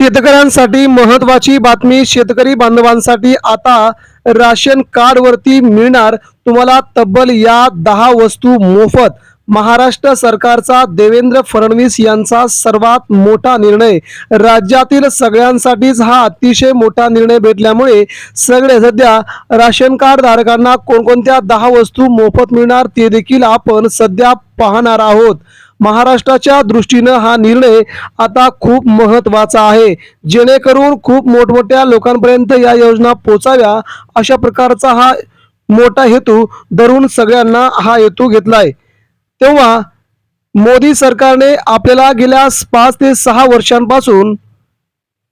शेतकऱ्यांसाठी महत्वाची बातमी शेतकरी बांधवांसाठी आता राशन कार्ड वरती मिळणार. तुम्हाला तब्बल या दहा वस्तू मोफत. महाराष्ट्र सरकारचा देवेंद्र फडणवीस यांचा सर्वात मोठा निर्णय. राज्यातील सगळ्यांसाठीच हा अतिशय मोठा निर्णय भेटल्यामुळे सगळे सध्या राशन कार्ड धारकांना कोणकोणत्या दहा वस्तू मोफत मिळणार ते देखील आपण सध्या पाहणार आहोत. महाराष्ट्राच्या दृष्टीनं हा निर्णय आता खूप महत्त्वाचा आहे. जेणेकरून खूप मोठमोठ्या लोकांपर्यंत या योजना पोचाव्या अशा प्रकारचा हा मोठा हेतू धरून सगळ्यांना हा हेतू घेतलाय. तेव्हा मोदी सरकारने आपल्याला गेल्या पाच ते सहा वर्षांपासून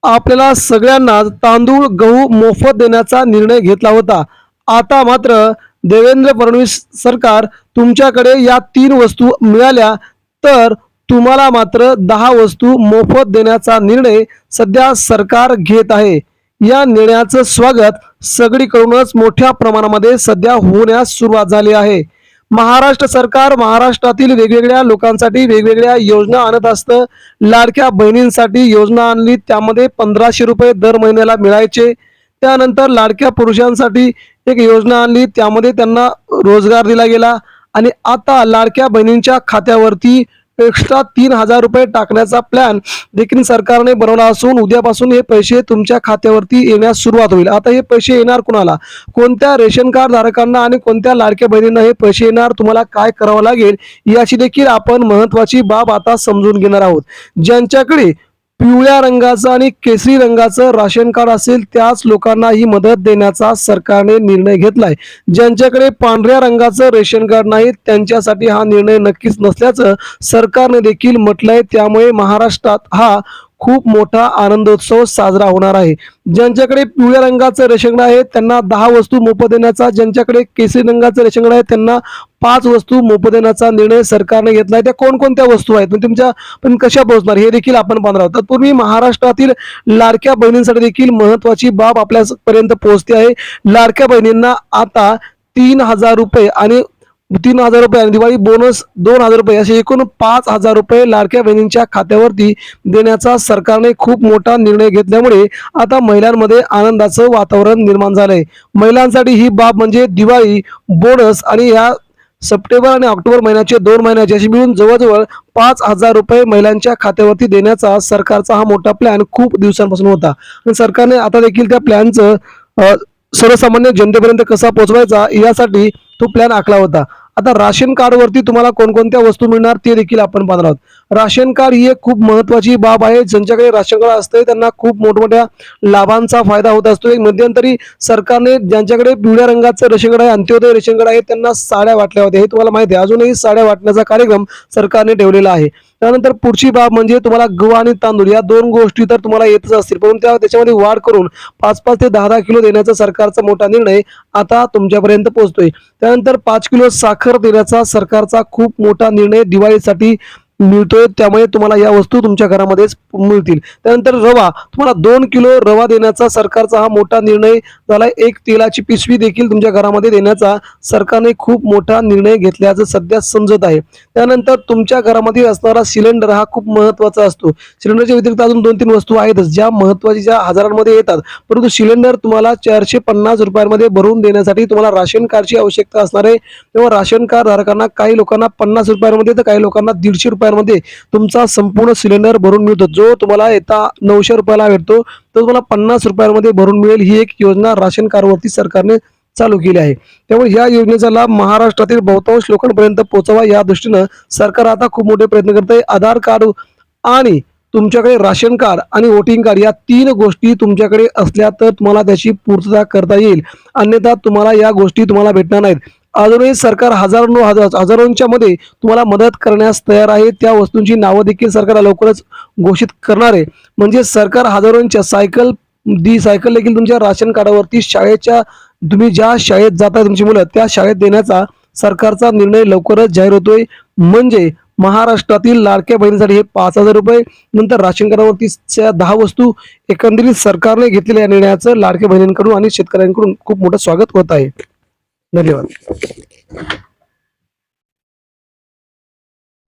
आपल्याला सगळ्यांना तांदूळ गहू मोफत देण्याचा निर्णय घेतला होता. आता मात्र देवेंद्र फडणवीस सरकार तुमच्याकडे या तीन वस्तू मिळाल्या तर तुम्हाला मात्र दहा वस्तू मोफत देण्याचा निर्णय सध्या सरकार घेत आहे. या निर्णयाचं स्वागत सगळीकडूनच मोठ्या प्रमाणामध्ये सध्या होण्यास सुरुवात झाली आहे. महाराष्ट्र सरकार महाराष्ट्रातील वेगवेगळ्या लोकांसाठी वेगवेगळ्या योजना आणत असतं. लाडक्या बहिणींसाठी योजना आणली त्यामध्ये पंधराशे रुपये दर महिन्याला मिळायचे. त्यानंतर लाडक्या पुरुषांसाठी एक योजना आणली त्यामध्ये त्यांना रोजगार दिला गेला. आणि आता लाडक्या बहिणींच्या खात्यावरती एक्स्ट्रा तीन हजार रुपये टाकण्याचा प्लॅन देखील सरकारने बनवला असून उद्यापासून हे पैसे तुमच्या खात्यावरती येण्यास सुरुवात होईल. आता हे पैसे येणार कुणाला? कोणत्या रेशन कार्ड धारकांना आणि कोणत्या लाडक्या बहिणींना हे पैसे येणार? तुम्हाला काय करावं लागेल? याची देखील आपण महत्वाची बाब आता समजून घेणार आहोत. ज्यांच्याकडे पिवळ्या रंगाचं आणि केसरी रंगाचं राशन कार्ड असेल त्याच लोकांना ही मदत देण्याचा सरकारने निर्णय घेतलाय. ज्यांच्याकडे पांढऱ्या रंगाचं रेशन कार्ड नाही त्यांच्यासाठी हा निर्णय नक्कीच नसल्याचं सरकारने देखील म्हटलंय. त्यामुळे महाराष्ट्रात हा खूप मोठा आनंदोत्सव साजरा होणार आहे. ज्यांच्याकडे पिवळ्या रंगाचं रेशंगण आहे त्यांना दहा वस्तू मोफत देण्याचा ज्यांच्याकडे केसरी रंगाचं रेशंगण आहे त्यांना पाच वस्तू मोफत देण्याचा निर्णय सरकारने घेतला आहे. त्या कोणकोणत्या वस्तू आहेत? पण तुमच्या पण कशा पोहोचणार? हे देखील आपण पाहणार आहोत. तत्पूर्वी महाराष्ट्रातील लाडक्या बहिणींसाठी देखील महत्वाची बाब आपल्यापर्यंत पोहोचते आहे. लाडक्या बहिणींना आता तीन हजार रुपये आणि तीन हजार रुपये आणि दिवाळी बोनस दोन हजार रुपये. असे एकूण पाच हजार रुपये लाडक्या बहिणींच्या खात्यावरती देण्याचा सरकारने खूप मोठा निर्णय घेतल्यामुळे आता महिलांमध्ये आनंदाचं वातावरण निर्माण झालंय. महिलांसाठी ही बाब म्हणजे दिवाळी बोनस आणि या सप्टेंबर आणि ऑक्टोबर महिन्याचे दोन महिन्याचे अशी मिळून जवळजवळ पाच हजार रुपये महिलांच्या खात्यावरती देण्याचा सरकारचा हा मोठा प्लॅन खूप दिवसांपासून होता. आणि सरकारने आता देखील त्या प्लॅनचं सर्वसामान्य जनतेपर्यंत कसा पोहोचवायचा यासाठी तो प्लॅन आखला होता. आता राशन कार्डवरती तुम्हाला कोणकोणत्या वस्तू मिळणार ते देखील आपण पाहणार आहोत. राशन कार्ड ही एक खूप महत्वाची बाब आहे. ज्यांच्याकडे राशन कार्ड असते त्यांना खूप मोठमोठ्या लाभांचा फायदा होत असतो. एक मध्यंतरी सरकारने ज्यांच्याकडे पिवळ्या रंगाचं रेशन कार्ड आहे अंत्योदय रेशन कार्ड आहे त्यांना साड्या वाटल्या होत्या. हे तुम्हाला माहिती आहे. अजूनही साड्या वाटण्याचा कार्यक्रम सरकारने ठेवलेला आहे. त्यानंतर पुढची बाब म्हणजे तुम्हाला गहू आणि तांदूळ या दोन गोष्टी तर तुम्हाला येतच असतील. परंतु त्या त्याच्यामध्ये वाढ करून पाच पाच ते दहा दहा किलो देण्याचा सरकारचा मोठा निर्णय आता तुमच्यापर्यंत पोहोचतोय. त्यानंतर पाच किलो साखर देण्याचा सरकारचा खूप मोठा निर्णय दिवाळीसाठी मिळतोय त्यामुळे तुम्हाला या वस्तू तुमच्या घरामध्येच मिळतील. त्यानंतर रवा तुम्हाला दोन किलो रवा देण्याचा सरकारचा हा मोठा निर्णय झाला एक तेलाची पिशवी देखील तुमच्या घरामध्ये देण्याचा सरकारने खूप मोठा निर्णय घेतल्याचं सध्या समजत आहे. त्यानंतर तुमच्या घरामध्ये असणारा सिलेंडर हा खूप महत्त्वाचा असतो. सिलेंडरच्या व्यतिरिक्त अजून दोन तीन वस्तू आहेतच ज्या महत्त्वाच्या ज्या हजारांमध्ये येतात. परंतु सिलेंडर तुम्हाला चारशे पन्नास रुपयांमध्ये भरून देण्यासाठी तुम्हाला राशन कार्डची आवश्यकता असणार आहे. तेव्हा राशन कार्ड धारकांना काही लोकांना पन्नास रुपयांमध्ये तर काही लोकांना दीडशे रुपये रुपयांमध्ये तुमचा संपूर्ण सिलेंडर भरून मिळतो. जो तुम्हाला येता नऊशे रुपयाला भेटतो तो तुम्हाला पन्नास रुपयांमध्ये भरून मिळेल. ही एक योजना राशन कार्डवरती सरकारने चालू केली आहे. त्यामुळे या योजनेचा लाभ महाराष्ट्रातील बहुतांश लोकांपर्यंत पोहोचावा या दृष्टीनं सरकार आता खूप मोठे प्रयत्न करत आहे. आधार कार्ड आणि तुमच्याकडे राशन कार्ड आणि वोटिंग कार्ड या तीन गोष्टी तुमच्याकडे असल्या तर तुम्हाला त्याची पूर्तता करता येईल. अन्यथा तुम्हाला या गोष्टी तुम्हाला भेटणार नाहीत. अजूनही सरकार हजारो हजार हजारोंच्या मध्ये तुम्हाला मदत करण्यास तयार आहे. त्या वस्तूंची नावं देखील सरकार लवकरच घोषित करणार आहे. म्हणजे सरकार हजारोंच्या सायकल दी सायकल देखील तुमच्या राशन कार्डावरती शाळेच्या तुम्ही ज्या शाळेत जाता तुमची मुलं त्या शाळेत देण्याचा सरकारचा निर्णय लवकरच जाहीर होतोय. म्हणजे महाराष्ट्रातील लाडक्या बहिणीसाठी हे पाच हजार रुपये नंतर राशन कार्डावरतीच्या दहा वस्तू एकंदरीत सरकारने घेतलेल्या या निर्णयाचं लाडक्या बहिणींकडून आणि शेतकऱ्यांकडून खूप मोठं स्वागत होत आहे. धन्यवाद